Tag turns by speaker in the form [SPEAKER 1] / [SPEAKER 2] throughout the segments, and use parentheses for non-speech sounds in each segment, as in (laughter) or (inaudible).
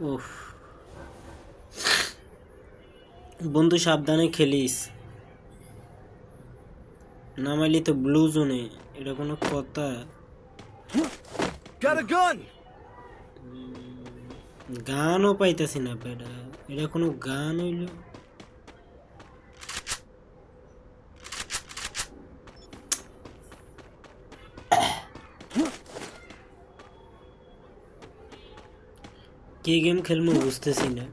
[SPEAKER 1] উফ। বন্ধু সাবধানে খেলিস। নামাইলি তো ব্লু জোনে এটা কোনো কথা! গানও পাইতেছি না বেটা এটা কোনো গান হইল? কি গেম খেলব বুঝতেছি না।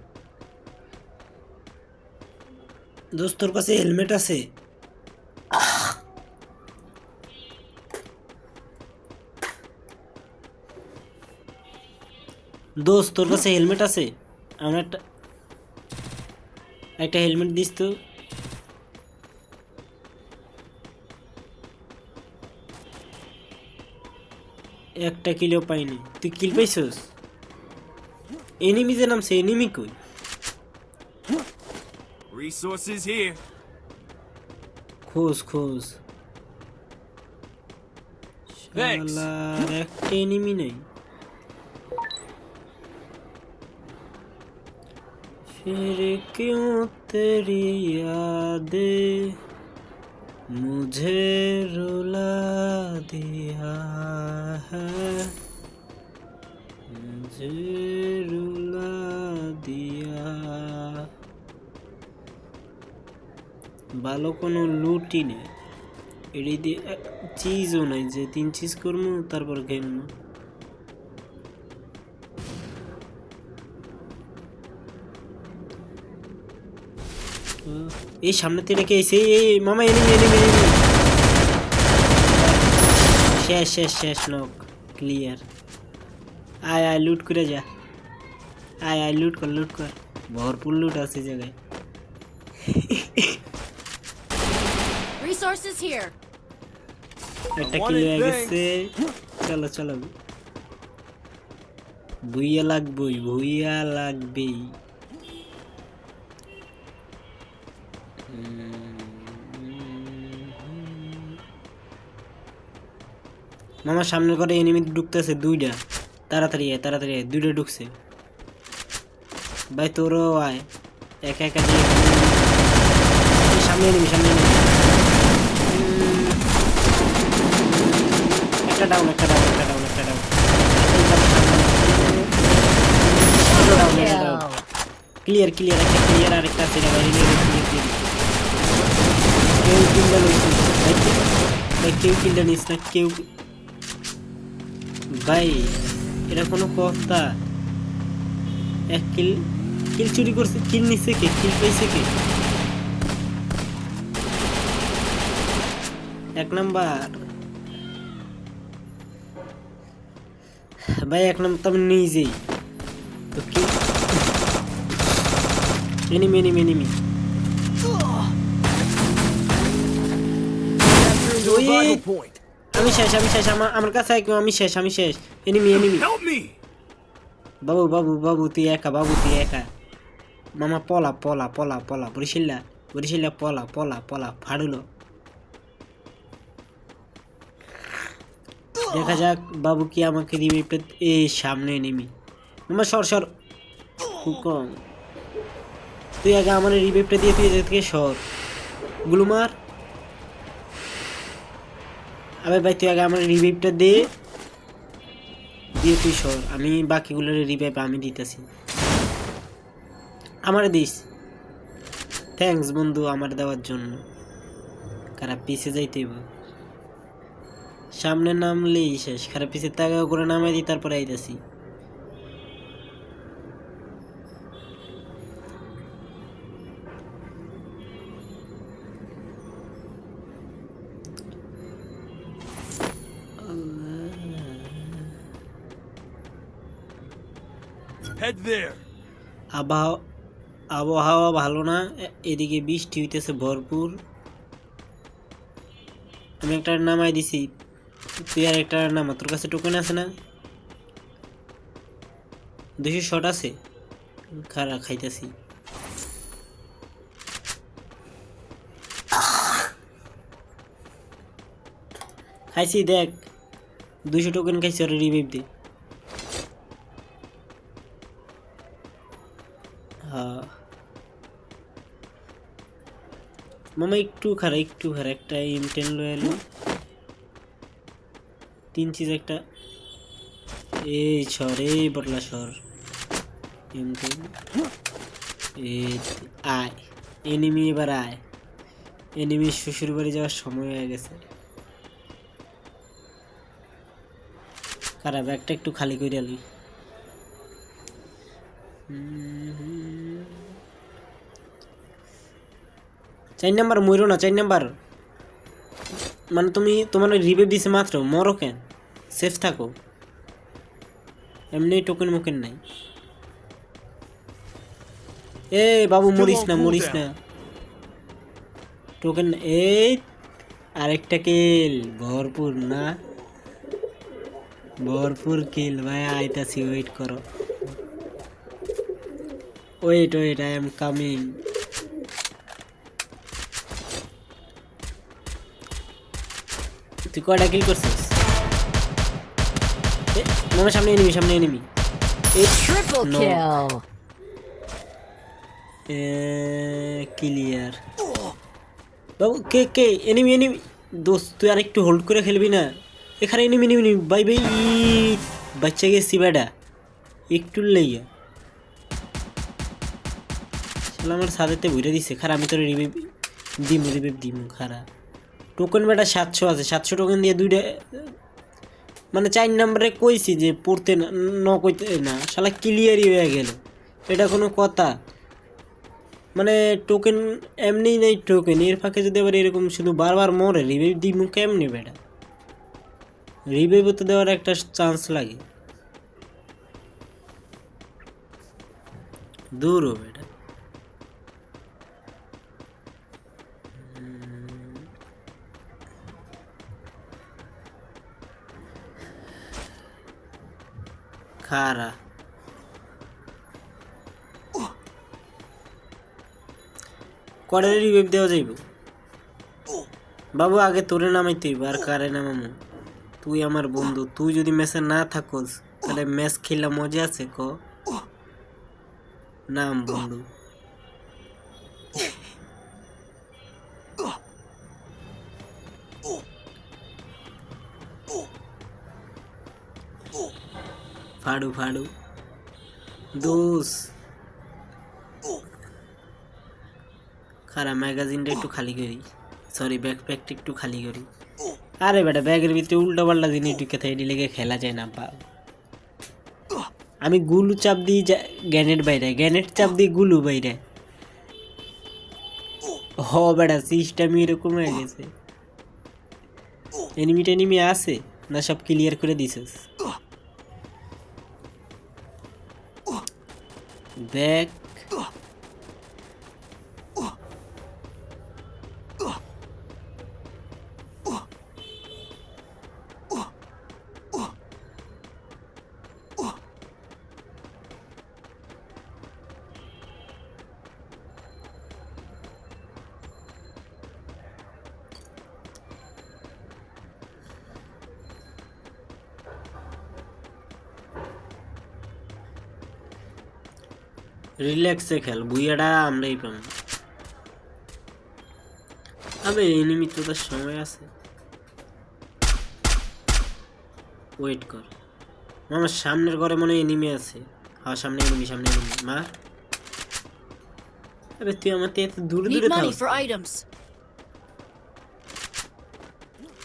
[SPEAKER 1] দোস্ত, তোর কাছে হেলমেট আছে? দোস্ত, তোর কাছে হেলমেট আছে? আমার একটা একটা হেলমেট দিস তো। একটা কিলো পাইনি। তুই কিল পাইছস? এনিমি যে নামছে এনিমি কই
[SPEAKER 2] Resources here.
[SPEAKER 1] খোঁজ খোঁজ
[SPEAKER 2] Thanks.
[SPEAKER 1] শালার একটা এনিমি নেই फिर क्यों तेरी यादें मुझे रुला दिया है मुझे ভালো কোনো লুটই নেই। এটি দিয়ে চিজও নাই যে, তিন চিজ করব, তারপর খেলব এই সামনে থেকে রেখে এসে, এই মামা এনিমি এনিমি শেষ শেষ শেষ নক ক্লিয়ার আয় আয় লুট করে যা। আয় আয় লুট কর লুট কর। ভরপুর লুট আছে জায়গায়। (laughs)
[SPEAKER 3] Resources here.
[SPEAKER 1] হয়ে গেছে? চলো চলো। ভুইয়া লাগবই ভুইয়া লাগবেই। মামা সামনে করে এনিমি ঢুকতেছে দুইটা। তাড়াতাড়ি আয় তাড়াতাড়ি আয় দুইটা ঢুকছে। ভাই তোরও আয়। একা একা দিয়ে সামনে এনিমি সামনে enemy। একটা ডাউন একটা ডাউন একটা ডাউন একটা ডাউন ক্লিয়ার ক্লিয়ার একটা ক্লিয়ার আর একটা আছে বাইরে নিয়ে ক্লিয়ার ক্লিয়ার কেউ কিনলে লইছি ভাই কেউ কিনলে নিস না কেউ ভাই এটা কোনো কথা এক কিল কিল চুরি করছে কিল নিছে কে কিল পাইছে কে এক নাম্বার ভাই এক নাম্বার তো আমি নিজেই। তো কি? Enemy
[SPEAKER 2] enemy enemy.
[SPEAKER 1] আমি শেষ আমি শেষ আমার আমার কাছে আমি শেষ আমি শেষ। এনিমি এনিমি বাবু বাবু বাবু তুই একা বাবু তুই একা। মামা পলা পলা পলা পলা বরিশিল্লা বরিশিল্লা পলা পলা পলা ফাড়ুলো। দেখা যাক, বাবু কি আমাকে রিভিভটা এ, সামনে নেমি আমার সর সর। হুকম তুই আগে আমার রিভিভটা দিয়ে তুই থেকে সর। গুলুমার আবে ভাই, তুই আগে আমার রিভিভটা দে। দিয়ে তুই সর। আমি বাকিগুলোর রিভাইভ আমি দিতেছি। আমারে দিস। থ্যাঙ্কস বন্ধু আমার দেওয়ার জন্য। খারাপ পিছে যাইতে হইব। সামনে নামলেই শেষ। খারাপ পিছে তাকে করে নামাই দিই তারপরে আইতাছি। আবহাওয়া ভালো না এদিকে বৃষ্টি হইতেছে ভরপুর। আমি একটা নামাই দিছি। তুই আর একটা নামা তোর কাছে টোকেন আছে না? দুশো শট আছে? খারাপ খাইতেছি। খাইছি, দেখ। দুশো টোকেন খাইছি আর রিভিভ দে। হ্যাঁ। মামা, একটু খারা একটু খারা, একটা ইমটেন লয়ে এলো তিন চিজ একটা। এই সর এই বটলা সর এই আয়। এনিমি এবার আয়। এনিমি শ্বশুর বাড়ি যাওয়ার সময় হয়ে গেছে। খারাপ একটা একটু খালি করে আলি চার নাম্বার মরো না, চার নাম্বার। মানে তুমি, তোমার রিভাইভ দিছে মাত্র, মরো কেন? সেফ থাকো। এমনি টোকেন মোকেন নাই। এ বাবু মরিস না মরিস না। টোকেন এই আরেকটা কিল ভরপুর না। ভরপুর কিল ভাই আইতাছি ওয়েট করো। Wait wait I am coming তুই কয়টা কিল করছিস? মামার সামনে এনিমি সামনে এনিমি No.
[SPEAKER 3] kill.
[SPEAKER 1] ক্লিয়ার বাবু কে কে? এনিমি এনিমি দোস্ত তুই আর একটু হোল্ড করে খেলবি না? এখানে এনিমি এনিমি বাই বাই বাচ্চা গেছি বেডা একটু লেগে। শালা আমার সাথেতে ভরে দিছে। খারা আমি তোর রিভিভ দিম রিভিভ দিম খারা। টোকেন বেটা সাতশো আছে। সাতশো টোকেন দিয়ে দুইটা মানে চার নম্বরে কইছি যে পড়তে না কইতে না, শালা ক্লিয়ারই হয়ে গেল। এটা কোনো কথা। মানে টোকেন এমনি নেই টোকেন এর ফাঁকে যদি আবার এরকম শুধু বারবার মরে রিভাইভ দিই মুখ কেমনি বেটা? রিভাইভ তো দেওয়ার একটা চান্স লাগে। দূর বেটা। খারা কড়ে রিভাইভ দেওয়া যাইব। বাবু, আগে তোরে নামাইতে হইব, আর কারে নামামু? তুই আমার বন্ধু, তুই যদি ম্যাচে না থাকোস, তাহলে ম্যাচ খেলা মজা আছে, ক? নাম, বন্ধু। ফাড়ু ফাড়ু। দোষ খারাপ ম্যাগাজিনটা একটু খালি করি। সরি ব্যাকপ্যাকটা একটু খালি করি। আরে বেটা, ব্যাগের ভিতরে উল্টো পাল্টা জিনিস ঢুকে থাকে লেগে খেলা যায় না পা আমি গুলু চাপ দিই গ্যানেট বাইরে গ্যানেট চাপ দিই গুলু বাইরে হ বেটা সিস্টেম এরকম হয়ে গেছে। এনিমি টেনিমি আছে, না সব ক্লিয়ার করে দিছিস? de রিল্যাক্সে খেল বুইয়াটা আমরাই পাম আবে এনিমি তো তার সময় আছে। ওয়েট কর। আমার সামনের ঘরে মনে এনিমি আছে। হ্যাঁ সামনে এনিমি সামনে এনিমি মা আবে তুই আমার থেকে এত দূরে দূরে থাক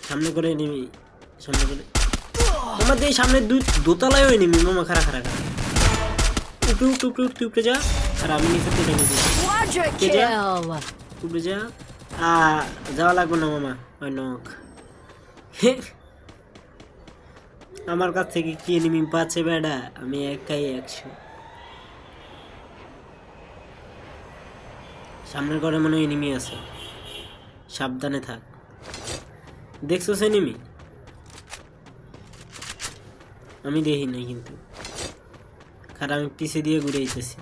[SPEAKER 1] সামনে করে এনিমি সামনে করে আমার দিয়ে সামনে দুই দোতলায়ও এনিমি মামা খারা খারা খারা যা। আর আমি নিচে যা? আ যাওয়া লাগবে না মামা। ওই নখ। আমার কাছ থেকে কি এনিমি পাচ্ছে বেডা আমি একাই একশো। সামনের ঘরে মনে হয় এনিমি আছে। সাবধানে থাক। দেখছ সে এনিমি আমি দেখি নাই কিন্তু। কারণ আমি পিছে দিয়ে ঘুরে যেতেছি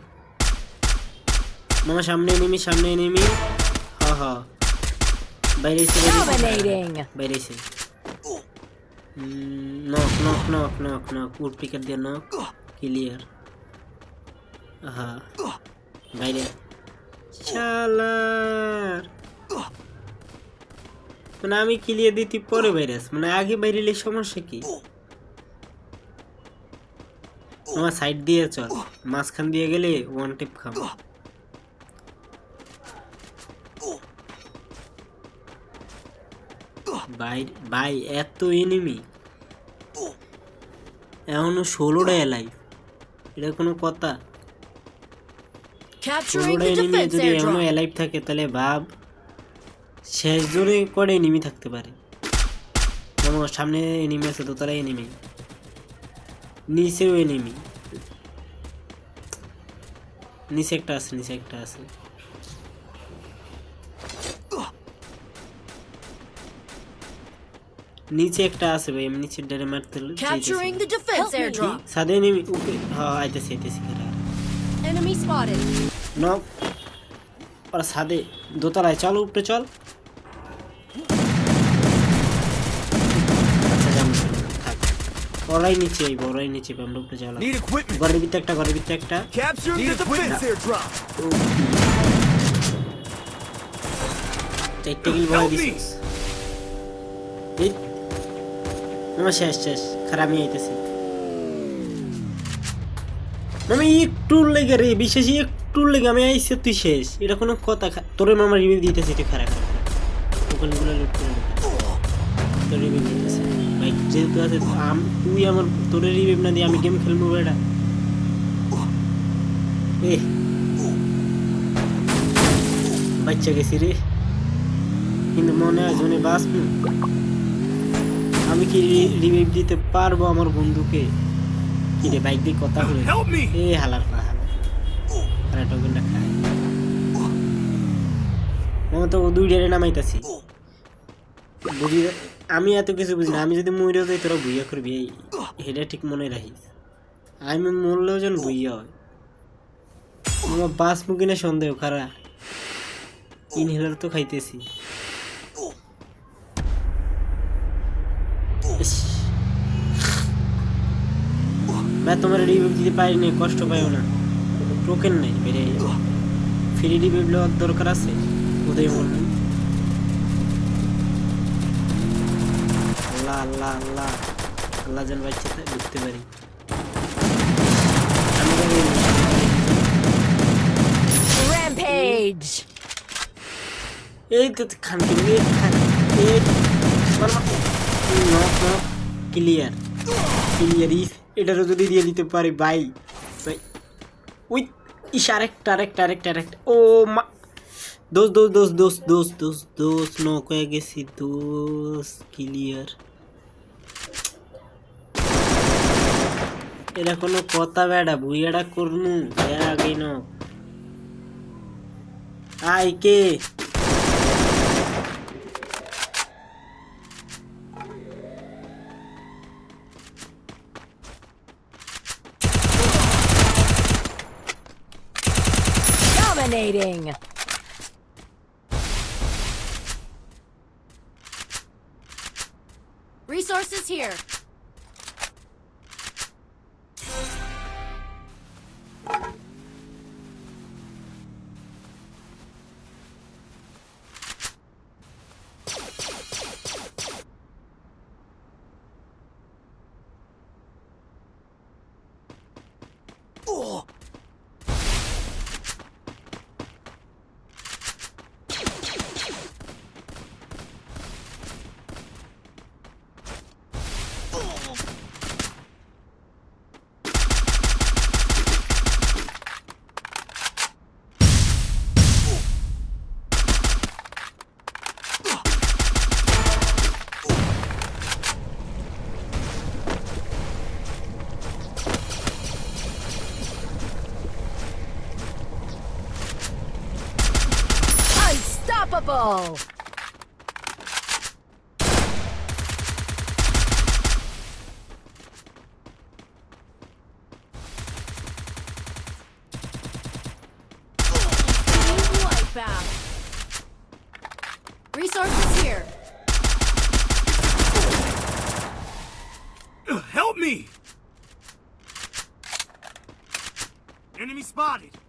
[SPEAKER 1] মামা সামনে এনিমি সামনে এনিমি হ হ। বাইরে এসে. বাইরে এসে। Knock knock knock knock knock wood দিয়ে নক ক্লিয়ার হ্যাঁ বাইরে। শালার। মানে আমি ক্লিয়ার দিতে পরে বাইরে মানে আগে বাইরে সমস্যা কি? আমার সাইড দিয়ে চল। মাঝখান দিয়ে গেলে ওয়ান টেপ খাম ভাই ভাই এত এনিমি এখনও ষোলোটা এলাই এটা কোনো কথা। ষোলোটা এনিমি যদি
[SPEAKER 3] এখনও.
[SPEAKER 1] এলাইভ থাকে তাহলে ভাব শেষ জোরে করে এনিমি থাকতে পারে। সামনে এনিমি আছে দোতলায় এনিমি নিচেও এনিমি নিচে একটা আছে নিচে একটা আছে। নিচে একটা আছে ভাই আমি নিচের ডারে মারতে
[SPEAKER 3] the defense
[SPEAKER 4] Help me.
[SPEAKER 1] সাদে এনিমি ওকে হ্যাঁ আইতেছি আইতেছি খারাপ
[SPEAKER 3] Enemy spotted.
[SPEAKER 1] নক। ওরা সাদে দোতলায় চল উপরে চল। ওরাই নিচে আইব ওরাই নিচে উপরে চল
[SPEAKER 2] Need
[SPEAKER 1] ঘরের ভিতরে একটা ঘরের ভিতরে একটা. চারটে কিল ভয় দিছিস। আমার শেষ শেষ। খারাপ আমি আইতেছি আমি একটুর লেগে রে বিশেষ একটুর লেগে। আমি আইসে তুই শেষ। এটা কোনো কথা তোর মামা রিভিউ দিতেছি তুই খারাপ ওখানগুলো লুট করে তোর রিভিউ যেহেতু আছে তুই আমার তোর রিভিউ না দিয়ে আমি গেম খেলব বেটা। এ। বাচ্চা গেছি রে। কিন্তু মনে হয় জনে বাঁচবো। আমি কি রিভিউ দিতে পারব আমার বন্ধুকে? কি রে বাইক দিয়ে কথা বলে। এ হালার পা হালার টোকেনটা খাই আমি তো দুই ডেরে নামাইতাছি। বুঝি আমি এত কিছু বুঝি না। আমি যদি মরে যাই, তোরা ভুইয়া করবি। এই এটা ঠিক মনে রাখিস। আমি মরলেও যেন ভুইয়া হয় আমার বাস মুখিনে সন্দেহ, খারা। ইনহেলার তো খাইতেছি। তোমার রিভিউ দিতে পারিনি কষ্ট পাইও না। টোকেন নেই, বেড়ে ফ্রি রিভিউ দরকার আছে? উদয় বললেন আল্লাহ আল্লাহ। আল্লাহ যেন বাচ্চা ঢুকতে পারি। এই- তো খানকি ক্লিয়ার ক্লিয়ার ইস এটারও যদি দিয়ে দিতে পারি বাই বাই উই ইস আরেকটা আরেকটা আরেকটা আরেকটা। ও মা দোস দোস দোস দোস দোস দোস দোস নক হয়ে গেছি দোস ক্লিয়ার এটা কোনো কথা বেড়া বুইয়াটা করনু এর আগে ন আই কে
[SPEAKER 3] Dominating. Resources here. Here.
[SPEAKER 2] Help me. Enemy spotted.